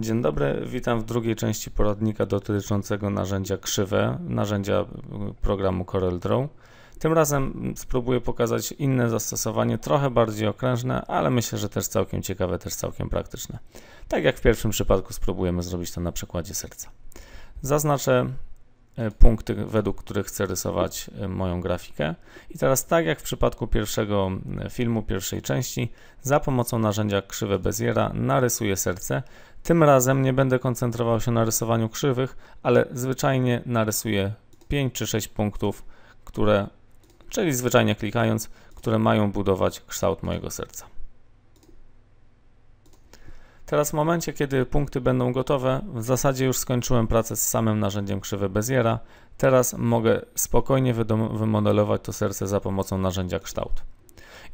Dzień dobry, witam w drugiej części poradnika dotyczącego narzędzia krzywe, narzędzia programu CorelDRAW. Tym razem spróbuję pokazać inne zastosowanie, trochę bardziej okrężne, ale myślę, że też całkiem ciekawe, też całkiem praktyczne. Tak jak w pierwszym przypadku spróbujemy zrobić to na przykładzie serca. Zaznaczę punkty, według których chcę rysować e, moją grafikę. I teraz, tak jak w przypadku pierwszego e, filmu, pierwszej części, za pomocą narzędzia krzywe Beziera narysuję serce. Tym razem nie będę koncentrował się na rysowaniu krzywych, ale zwyczajnie narysuję 5 czy 6 punktów, które, czyli zwyczajnie klikając, które mają budować kształt mojego serca. Teraz w momencie, kiedy punkty będą gotowe, w zasadzie już skończyłem pracę z samym narzędziem krzywe Beziera. Teraz mogę spokojnie wymodelować to serce za pomocą narzędzia kształt.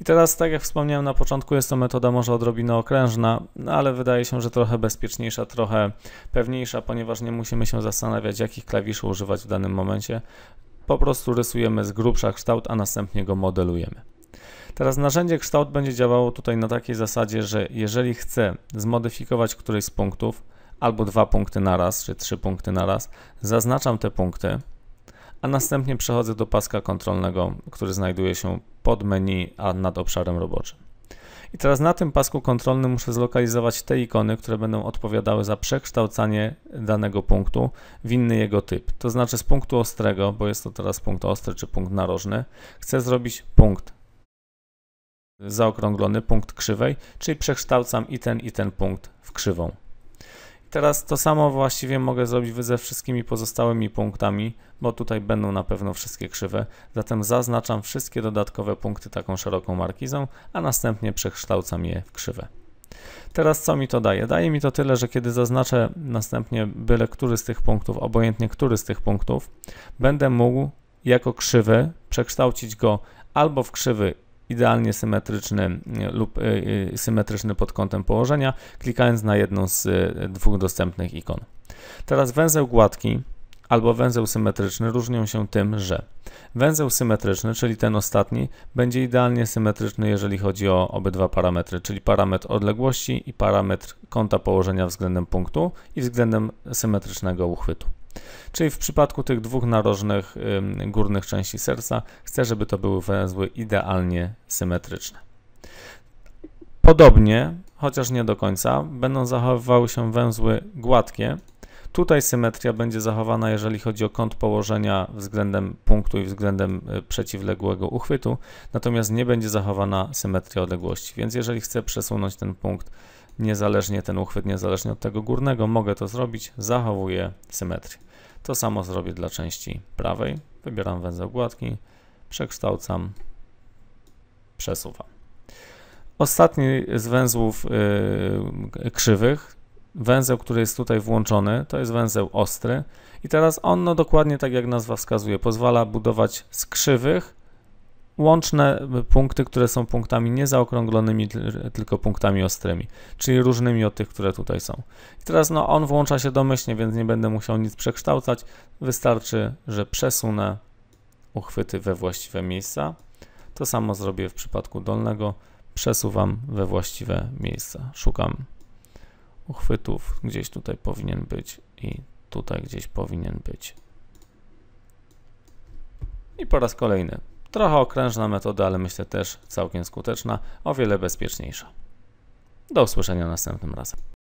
I teraz, tak jak wspomniałem na początku, jest to metoda może odrobinę okrężna, no ale wydaje się, że trochę bezpieczniejsza, trochę pewniejsza, ponieważ nie musimy się zastanawiać, jakich klawiszy używać w danym momencie. Po prostu rysujemy z grubsza kształt, a następnie go modelujemy. Teraz narzędzie kształt będzie działało tutaj na takiej zasadzie, że jeżeli chcę zmodyfikować któryś z punktów, albo dwa punkty naraz, czy trzy punkty naraz, zaznaczam te punkty, a następnie przechodzę do paska kontrolnego, który znajduje się pod menu, a nad obszarem roboczym. I teraz na tym pasku kontrolnym muszę zlokalizować te ikony, które będą odpowiadały za przekształcanie danego punktu w inny jego typ. To znaczy z punktu ostrego, bo jest to teraz punkt ostry czy punkt narożny, chcę zrobić punkt zaokrąglony punkt krzywej, czyli przekształcam i ten i ten punkt w krzywą. Teraz to samo właściwie mogę zrobić ze wszystkimi pozostałymi punktami, bo tutaj będą na pewno wszystkie krzywe. Zatem zaznaczam wszystkie dodatkowe punkty taką szeroką markizą, a następnie przekształcam je w krzywe. Teraz co mi to daje? Daje mi to tyle, że kiedy zaznaczę następnie byle który z tych punktów, obojętnie który z tych punktów, będę mógł jako krzywy przekształcić go albo w krzywy idealnie symetryczny lub y, y, symetryczny pod kątem położenia, klikając na jedną z y, dwóch dostępnych ikon. Teraz węzeł gładki albo węzeł symetryczny różnią się tym, że węzeł symetryczny, czyli ten ostatni, będzie idealnie symetryczny, jeżeli chodzi o obydwa parametry, czyli parametr odległości i parametr kąta położenia względem punktu i względem symetrycznego uchwytu. Czyli w przypadku tych dwóch narożnych górnych części serca chcę, żeby to były węzły idealnie symetryczne. Podobnie, chociaż nie do końca, będą zachowywały się węzły gładkie. Tutaj symetria będzie zachowana, jeżeli chodzi o kąt położenia względem punktu i względem e, przeciwległego uchwytu, natomiast nie będzie zachowana symetria odległości. Więc jeżeli chcę przesunąć ten punkt niezależnie, ten uchwyt niezależnie od tego górnego, mogę to zrobić, zachowuję symetrię. To samo zrobię dla części prawej. Wybieram węzeł gładki, przekształcam, przesuwam. Ostatni z węzłów yy, krzywych, węzeł, który jest tutaj włączony, to jest węzeł ostry. I teraz on, no dokładnie tak jak nazwa wskazuje, pozwala budować z krzywych łączne punkty, które są punktami nie zaokrąglonymi, tylko punktami ostrymi, czyli różnymi od tych, które tutaj są. I teraz no, on włącza się domyślnie, więc nie będę musiał nic przekształcać. Wystarczy, że przesunę uchwyty we właściwe miejsca. To samo zrobię w przypadku dolnego. Przesuwam we właściwe miejsca. Szukam uchwytów, gdzieś tutaj powinien być i tutaj gdzieś powinien być. I po raz kolejny Trochę okrężna metoda, ale myślę też całkiem skuteczna, o wiele bezpieczniejsza. Do usłyszenia następnym razem.